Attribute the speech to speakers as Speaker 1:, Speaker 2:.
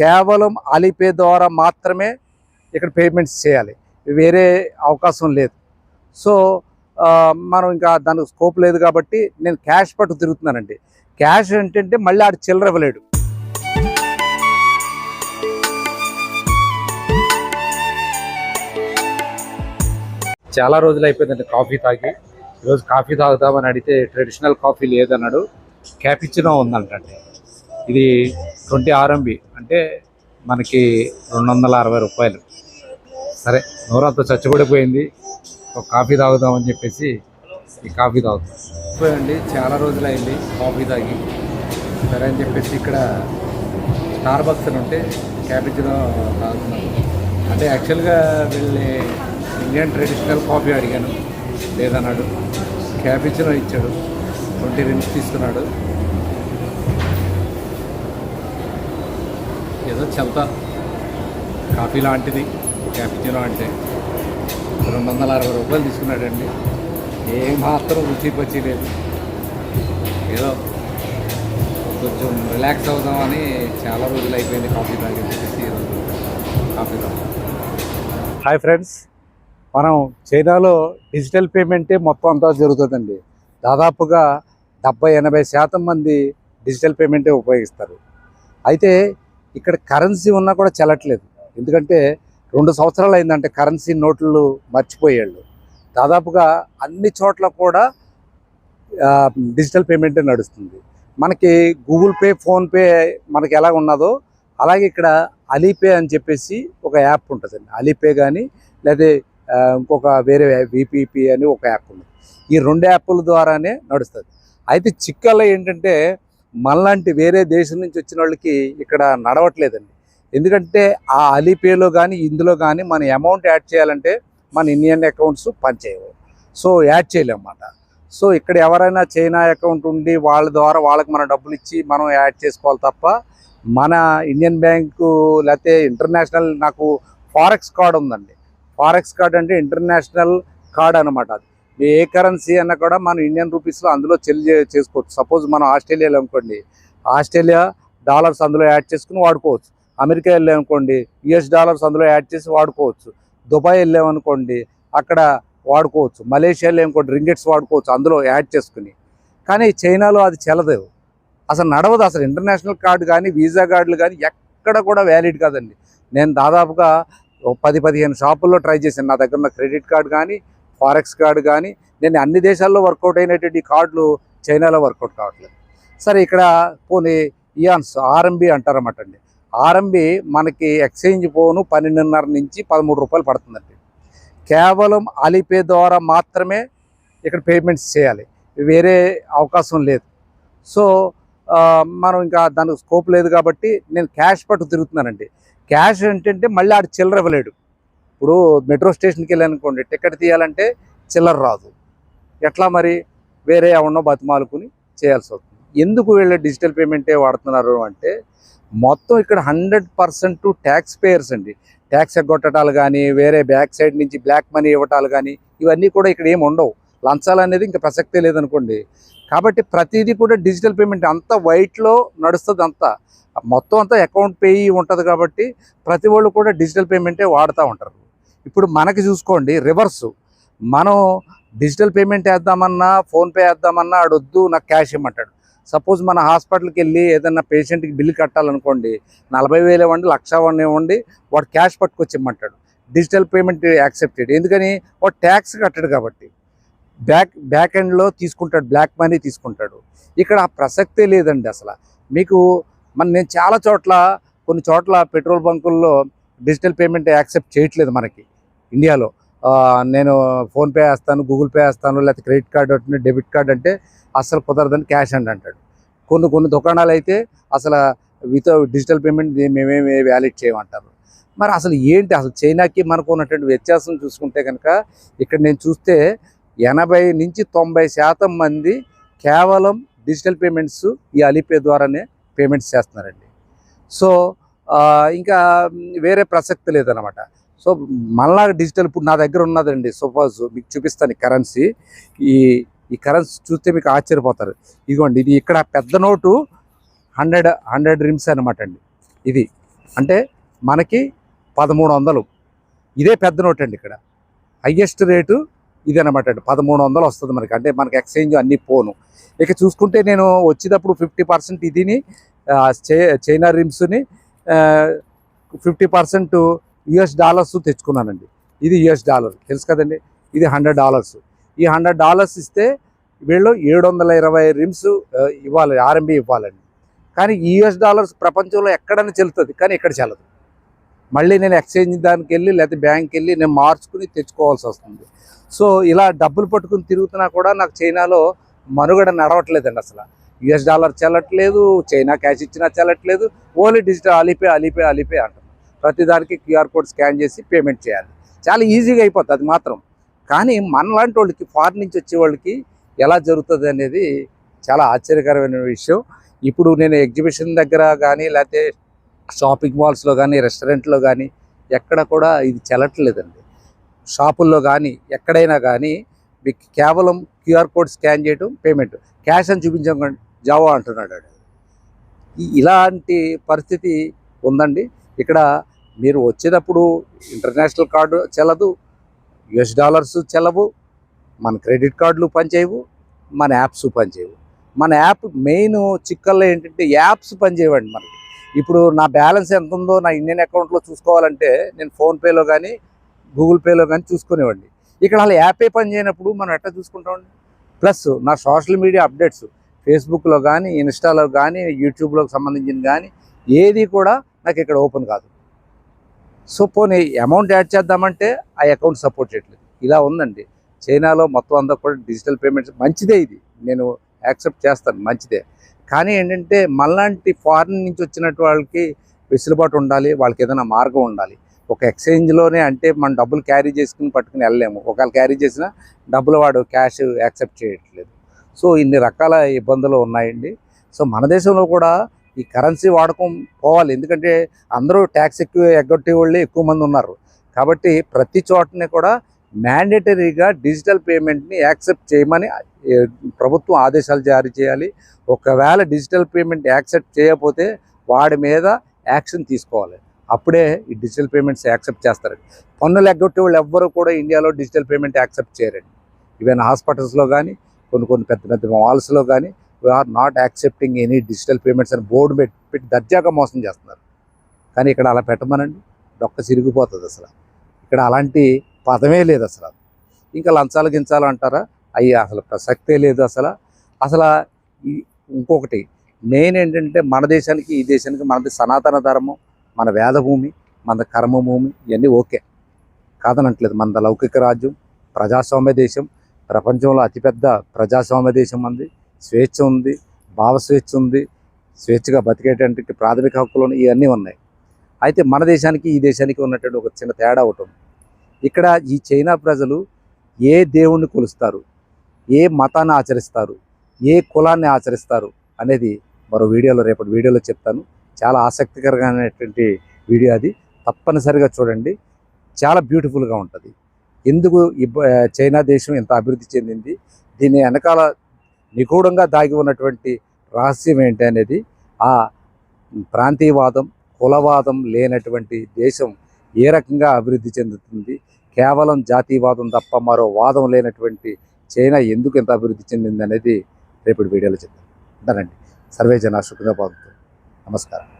Speaker 1: కేవలం అలీపే ద్వారా మాత్రమే ఇక్కడ పేమెంట్స్ చేయాలి. వేరే అవకాశం లేదు. సో మనం ఇంకా దానికి స్కోప్ లేదు కాబట్టి నేను క్యాష్ పట్టు తిరుగుతున్నానండి. క్యాష్ ఏంటంటే మళ్ళీ ఆడు చిల్లర ఇవ్వలేడు. చాలా రోజులు అయిపోయిందండి కాఫీ తాగి. ఈరోజు కాఫీ తాగుదామని అడిగితే ట్రెడిషనల్ కాఫీ లేదన్నాడు. క్యాపిచినో ఉందంటే ఇది ట్వంటీ ఆర్ఎంబి. అంటే మనకి రెండు వందల అరవై రూపాయలు. సరే నోరంతా చచ్చిపడిపోయింది. ఒక కాఫీ తాగుదామని చెప్పేసి ఈ కాఫీ తాగుతాం. పోయండి చాలా రోజులు అయింది కాఫీ తాగి. సరే అని చెప్పేసి ఇక్కడ స్టార్ బక్స్ అని ఉంటే క్యాపిచినో తాగుతున్నాను అంటే యాక్చువల్గా వీళ్ళని ఇండియన్ ట్రెడిషనల్ కాఫీ అడిగాను. లేదన్నాడు. క్యాపిచినో ఇచ్చాడు. ట్వంటీ రిమ్స్ తీసుకున్నాడు. ఏదో చెల్తా కాఫీ లాంటిది క్యాపిచినో అంటే. రెండు వందల అరవై రూపాయలు తీసుకున్నాడండి. ఏమాత్రం మాత్రం రుచి పచ్చి లేదు. ఏదో కొంచెం రిలాక్స్ అవుదామని చాలా రోజులు అయిపోయింది కాఫీ తాగి చెప్పేసి ఈరోజు కాఫీ హాయ్ ఫ్రెండ్స్ మనం చైనాలో డిజిటల్ పేమెంటే మొత్తం అంతా జరుగుతుందండి. దాదాపుగా డెబ్బై ఎనభై శాతం మంది డిజిటల్ పేమెంటే ఉపయోగిస్తారు. అయితే ఇక్కడ కరెన్సీ ఉన్నా కూడా చెల్లట్లేదు. ఎందుకంటే రెండు సంవత్సరాలు అయిందంటే కరెన్సీ నోట్లు మర్చిపోయాళ్ళు. దాదాపుగా అన్ని చోట్ల కూడా డిజిటల్ పేమెంటే నడుస్తుంది. మనకి గూగుల్ పే ఫోన్పే మనకి ఎలా ఉన్నదో అలాగే ఇక్కడ అలీపే అని చెప్పేసి ఒక యాప్ ఉంటుందండి అలీపే కానీ లేదా ఇంకొక వేరే విపిపి అని ఒక యాప్ ఉంది. ఈ రెండు యాప్ల ద్వారానే నడుస్తుంది. అయితే చిక్కల్లో ఏంటంటే మనలాంటి వేరే దేశం నుంచి వచ్చిన వాళ్ళకి ఇక్కడ నడవట్లేదండి. ఎందుకంటే ఆ అలీపేలో కానీ ఇందులో కానీ మన అమౌంట్ యాడ్ చేయాలంటే మన ఇండియన్ అకౌంట్స్ పనిచేయవు సో యాడ్ చేయలేమన్నమాట. సో ఇక్కడ ఎవరైనా చైనా అకౌంట్ ఉండి వాళ్ళ ద్వారా వాళ్ళకి మన డబ్బులు ఇచ్చి మనం యాడ్ చేసుకోవాలి తప్ప మన ఇండియన్ బ్యాంకు లేకపోతే ఇంటర్నేషనల్ నాకు ఫారెక్స్ కార్డ్ ఉందండి. ఫారెక్స్ కార్డ్ అంటే ఇంటర్నేషనల్ కార్డ్ అనమాట అది. ఏ కరెన్సీ అన్నా కూడా మనం ఇండియన్ రూపీస్లో అందులో చెల్లి చేసుకోవచ్చు. సపోజ్ మనం ఆస్ట్రేలియాలో అనుకోండి. ఆస్ట్రేలియా డాలర్స్ అందులో యాడ్ చేసుకుని వాడుకోవచ్చు. అమెరికా వెళ్ళామనుకోండి యుఎస్ డాలర్స్ అందులో యాడ్ చేసి వాడుకోవచ్చు. దుబాయ్ వెళ్ళామనుకోండి అక్కడ వాడుకోవచ్చు. మలేషియా వెళ్ళామనుకోండి రింగెట్స్ వాడుకోవచ్చు. అందులో యాడ్ చేసుకుని. కానీ చైనాలో అది చెల్లదు అసలు నడవదు. అసలు ఇంటర్నేషనల్ కార్డు కానీ వీసా కార్డులు కానీ ఎక్కడ కూడా వ్యాలిడ్ కాదండి. నేను దాదాపుగా పది పదిహేను షాపుల్లో ట్రై చేశాను. నా దగ్గర ఉన్న క్రెడిట్ కార్డు కానీ ఫారెక్స్ కార్డు కానీ నేను అన్ని దేశాల్లో వర్కౌట్ అయినటువంటి కార్డులు చైనాలో వర్కౌట్ కావట్లేదు. సరే ఇక్కడ పోనీ ఇయాన్స్ ఆర్ఎంబి అంటారన్నమాట అండి. ఆర్ఎంబి మనకి ఎక్స్చేంజ్ పోను పన్నెండున్నర నుంచి పదమూడు రూపాయలు పడుతుందండి. కేవలం అలీపే ద్వారా మాత్రమే ఇక్కడ పేమెంట్స్ చేయాలి. వేరే అవకాశం లేదు. సో మనం ఇంకా దానికి స్కోప్ లేదు కాబట్టి నేను క్యాష్ పట్టు తిరుగుతున్నానండి. క్యాష్ ఏంటంటే మళ్ళీ ఆడు చిల్లర ఇవ్వలేడు. ఇప్పుడు మెట్రో స్టేషన్కి వెళ్ళానుకోండి టికెట్ తీయాలంటే చిల్లర రాదు. ఎట్లా మరి? వేరే ఎవరినో బతిమాలుకుని చేయాల్సి వస్తుంది. ఎందుకు వీళ్ళు డిజిటల్ పేమెంటే వాడుతున్నారు అంటే మొత్తం ఇక్కడ హండ్రెడ్ పర్సెంట్ ట్యాక్స్ పేయర్స్ అండి. ట్యాక్స్ ఎగ్గొట్టడాలు కానీ వేరే బ్యాక్ సైడ్ నుంచి బ్లాక్ మనీ ఇవ్వటాలు కానీ ఇవన్నీ కూడా ఇక్కడ ఏమి ఉండవు. లంచాలు అనేది ఇంకా ప్రసక్తే లేదనుకోండి. కాబట్టి ప్రతిదీ కూడా డిజిటల్ పేమెంట్ అంతా వైట్లో నడుస్తుంది అంతా. మొత్తం అంతా అకౌంట్ పేయి ఉంటుంది కాబట్టి ప్రతి వాళ్ళు కూడా డిజిటల్ పేమెంటే వాడుతూ ఉంటారు. ఇప్పుడు మనకి చూసుకోండి రివర్స్ మనం డిజిటల్ పేమెంట్ వేద్దామన్నా ఫోన్పే వేద్దామన్నా ఆడొద్దు నాకు క్యాష్ ఇమ్మంటాడు. సపోజ్ మన హాస్పిటల్కి వెళ్ళి ఏదన్నా పేషెంట్కి బిల్లు కట్టాలనుకోండి నలభై వేలు ఇవ్వండి లక్ష ఇవ్వండి ఇవ్వండి వాడు క్యాష్ పట్టుకొచ్చి ఇమ్మంటాడు. డిజిటల్ పేమెంట్ యాక్సెప్టెడ్ ఎందుకని? వాడు ట్యాక్స్ కట్టడు కాబట్టి. బ్యాక్ బ్యాక్ ఎండ్లో తీసుకుంటాడు బ్లాక్ మనీ తీసుకుంటాడు. ఇక్కడ ఆ ప్రసక్తే లేదండి అసలు. మీకు మన నేను చాలా చోట్ల కొన్ని చోట్ల పెట్రోల్ బంకుల్లో డిజిటల్ పేమెంట్ యాక్సెప్ట్ చేయట్లేదు మనకి. ఇండియాలో. నేను ఫోన్పే వేస్తాను గూగుల్ పే వేస్తాను లేకపోతే క్రెడిట్ కార్డు అంటే డెబిట్ కార్డ్ అంటే అసలు కుదరదని క్యాష్ అండ్ అంటాడు. కొన్ని కొన్ని దుకాణాలు అయితే అసలు వితౌట్ డిజిటల్ పేమెంట్ మేమేమి వ్యాలిడ్ చేయమంటారు. మరి అసలు ఏంటి? అసలు చైనాకి మనకు ఉన్నటువంటి వ్యత్యాసం చూసుకుంటే కనుక ఇక్కడ నేను చూస్తే ఎనభై నుంచి తొంభై శాతం మంది కేవలం డిజిటల్ పేమెంట్స్ ఈ అలీపే ద్వారానే పేమెంట్స్ చేస్తున్నారండి. సో ఇంకా వేరే ప్రసక్తి లేదనమాట సో మళ్ళా డిజిటల్ ఇప్పుడు నా దగ్గర ఉన్నదండి. సపోజ్ మీకు చూపిస్తాను ఈ కరెన్సీ. ఈ ఈ కరెన్సీ చూస్తే మీకు ఆశ్చర్యపోతారు. ఇదిగోండి ఇది ఇక్కడ పెద్ద నోటు హండ్రెడ్ హండ్రెడ్ రిమ్స్ అనమాట అండి. ఇది. అంటే మనకి పదమూడు వందలు. ఇదే పెద్ద నోట్ అండి ఇక్కడ. హయ్యెస్ట్ రేటు ఇది అనమాట అండి. పదమూడు వందలు వస్తుంది మనకి. అంటే మనకి ఎక్స్చేంజ్ అన్నీ పోను. ఇక చూసుకుంటే నేను వచ్చేటప్పుడు ఫిఫ్టీ పర్సెంట్ ఇదిని చై- చైనా రిమ్స్ని ఫిఫ్టీ పర్సెంట్ యుఎస్ డాలర్స్ తెచ్చుకున్నానండి. ఇది యుఎస్ డాలర్ తెలుసు కదండి? ఇది హండ్రెడ్ డాలర్స్ ఈ హండ్రెడ్ డాలర్స్ ఇస్తే వీళ్ళు ఏడు వందల ఇరవై రిమ్స్ ఇవ్వాలి ఆర్ఎంబి ఇవ్వాలండి. కానీ యూఎస్ యుఎస్ డాలర్స్ ప్రపంచంలో ఎక్కడైనా చెల్లుతుంది కానీ ఇక్కడ చెల్లదు. మళ్ళీ నేను ఎక్స్చేంజ్ దానికి వెళ్ళి లేకపోతే బ్యాంక్కి వెళ్ళి నేను మార్చుకుని తెచ్చుకోవాల్సి వస్తుంది. సో ఇలా డబ్బులు పట్టుకుని తిరుగుతున్నా కూడా నాకు చైనాలో మనుగడ నడవట్లేదండి అసలు. యుఎస్ డాలర్ చెల్లట్లేదు చైనా క్యాష్ ఇచ్చినా చెల్లట్లేదు only digital Alipay Alipay Alipay అంటారు. ప్రతిదానికి క్యూఆర్ కోడ్ స్కాన్ చేసి పేమెంట్ చేయాలి. చాలా ఈజీగా అయిపోతుంది అది మాత్రం. కానీ మనలాంటి వాళ్ళకి ఫారిన్ నుంచి వచ్చే వాళ్ళకి ఎలా జరుగుతుంది అనేది చాలా ఆశ్చర్యకరమైన విషయం. ఇప్పుడు నేను ఎగ్జిబిషన్ దగ్గర కానీ లేకపోతే షాపింగ్ మాల్స్లో కానీ రెస్టారెంట్లో కానీ ఎక్కడ కూడా ఇది చెల్లట్లేదండి. షాపుల్లో కానీ ఎక్కడైనా కానీ మీకు కేవలం క్యూఆర్ కోడ్ స్కాన్ చేయడం పేమెంట్. క్యాష్ అని చూపించకండి జావా అంటున్నాడు ఇలాంటి పరిస్థితి ఉందండి. ఇక్కడ మీరు వచ్చేటప్పుడు ఇంటర్నేషనల్ కార్డు చెల్లదు యుఎస్ డాలర్స్ చెల్లవు మన క్రెడిట్ కార్డులు పనిచేయవు మన యాప్స్ పనిచేయవు. మన యాప్ మెయిన్ చిక్కల్లో ఏంటంటే యాప్స్ పనిచేయవండి మనకి. ఇప్పుడు నా బ్యాలెన్స్ ఎంత ఉందో నా ఇండియన్ అకౌంట్లో చూసుకోవాలంటే నేను ఫోన్పేలో కానీ గూగుల్ పేలో కానీ చూసుకునేవాడిని. ఇక్కడ అలా యాపే పని చేయనప్పుడు మనం ఎట్లా చూసుకుంటామండి? ప్లస్ నా సోషల్ మీడియా అప్డేట్స్ ఫేస్బుక్లో కానీ ఇన్స్టాలో కానీ యూట్యూబ్లోకి సంబంధించిన కానీ ఏది కూడా నాకు ఇక్కడ ఓపెన్ కాదు. సో పోనీ అమౌంట్ యాడ్ చేద్దామంటే ఆ అకౌంట్ సపోర్ట్ చేయట్లేదు. ఇలా ఉందండి. చైనాలో మొత్తం అంతా కూడా డిజిటల్ పేమెంట్స్ మంచిదే ఇది. నేను యాక్సెప్ట్ చేస్తాను మంచిదే. కానీ ఏంటంటే మళ్ళాంటి ఫారిన్ నుంచి వచ్చినట్టు వాళ్ళకి వెసులుబాటు ఉండాలి వాళ్ళకి ఏదైనా మార్గం ఉండాలి. ఒక ఎక్స్చేంజ్లోనే అంటే మనం డబ్బులు క్యారీ చేసుకుని పట్టుకుని వెళ్ళలేము. ఒకవేళ క్యారీ చేసినా డబ్బులు వాడు క్యాష్ యాక్సెప్ట్ చేయట్లేదు. సో ఇన్ని రకాల ఇబ్బందులు ఉన్నాయండి. సో మన దేశంలో కూడా ఈ కరెన్సీ వాడకం పోవాలి. ఎందుకంటే అందరూ ట్యాక్స్ ఎక్కువ ఎగ్గొట్టే వాళ్ళే ఎక్కువ మంది ఉన్నారు. కాబట్టి ప్రతి చోటనే కూడా మ్యాండేటరీగా డిజిటల్ పేమెంట్ని యాక్సెప్ట్ చేయమని ప్రభుత్వం ఆదేశాలు జారీ చేయాలి. ఒకవేళ డిజిటల్ పేమెంట్ యాక్సెప్ట్ చేయకపోతే వాడి మీద యాక్షన్ తీసుకోవాలి. అప్పుడే ఈ డిజిటల్ పేమెంట్స్ యాక్సెప్ట్ చేస్తారండి పన్నులు ఎగ్గొట్టే వాళ్ళు ఎవ్వరూ కూడా ఇండియాలో డిజిటల్ పేమెంట్ యాక్సెప్ట్ చేయరండి. ఈవెన్ హాస్పిటల్స్లో కానీ కొన్ని కొన్ని పెద్ద పెద్ద మాల్స్లో కానీ are not accepting any digital payments అని బోర్డు పెట్టి పెట్టి దర్జాగా మోసం చేస్తున్నారు. కానీ ఇక్కడ అలా పెట్టమనండి. డొక్క సిరిగిపోతుంది అసలు. ఇక్కడ అలాంటి పదమే లేదు అసలు. ఇంకా లంచాలు గించాలు అంటారా? అవి అసలు ప్రసక్తే లేదు అసలు. అసలు ఈ- ఇంకొకటి నేనేంటంటే ఏంటంటే మన దేశానికి ఈ దేశానికి మనది సనాతన ధర్మం మన వేదభూమి మన కర్మభూమి ఇవన్నీ ఓకే. కాదనట్లేదు మన లౌకిక రాజ్యం ప్రజాస్వామ్య దేశం ప్రపంచంలో అతిపెద్ద ప్రజాస్వామ్య దేశం ఉంది స్వేచ్ఛ ఉంది భావ స్వేచ్ఛ ఉంది స్వేచ్ఛగా బతికేటటువంటి ప్రాథమిక హక్కులు ఇవన్నీ ఉన్నాయి. అయితే మన దేశానికి ఈ దేశానికి ఉన్నటువంటి ఒక చిన్న తేడా ఒకటి ఉంది. ఇక్కడ ఈ చైనా ప్రజలు ఏ దేవుణ్ణి కొలుస్తారు ఏ మతాన్ని ఆచరిస్తారు ఏ కులాన్ని ఆచరిస్తారు అనేది మరో వీడియోలో రేపటి వీడియోలో చెప్తాను. చాలా ఆసక్తికరమైనటువంటి వీడియో అది. తప్పనిసరిగా చూడండి. చాలా బ్యూటిఫుల్గా ఉంటుంది. ఎందుకు ఇబ్బ చైనా దేశం ఎంత అభివృద్ధి చెందింది? దీని వెనకాల నిగూఢంగా దాగి ఉన్నటువంటి రహస్యం ఏంటి అనేది ఆ ప్రాంతీయవాదం కులవాదం లేనటువంటి దేశం ఏ రకంగా అభివృద్ధి చెందుతుంది? కేవలం జాతీయవాదం తప్ప మరో వాదం లేనటువంటి చైనా ఎందుకు ఎంత అభివృద్ధి చెందింది అనేది రేపటి వీడియోలో చెప్తాను ఉంటానండి. సర్వే జనా సుఖంగా నమస్కారం.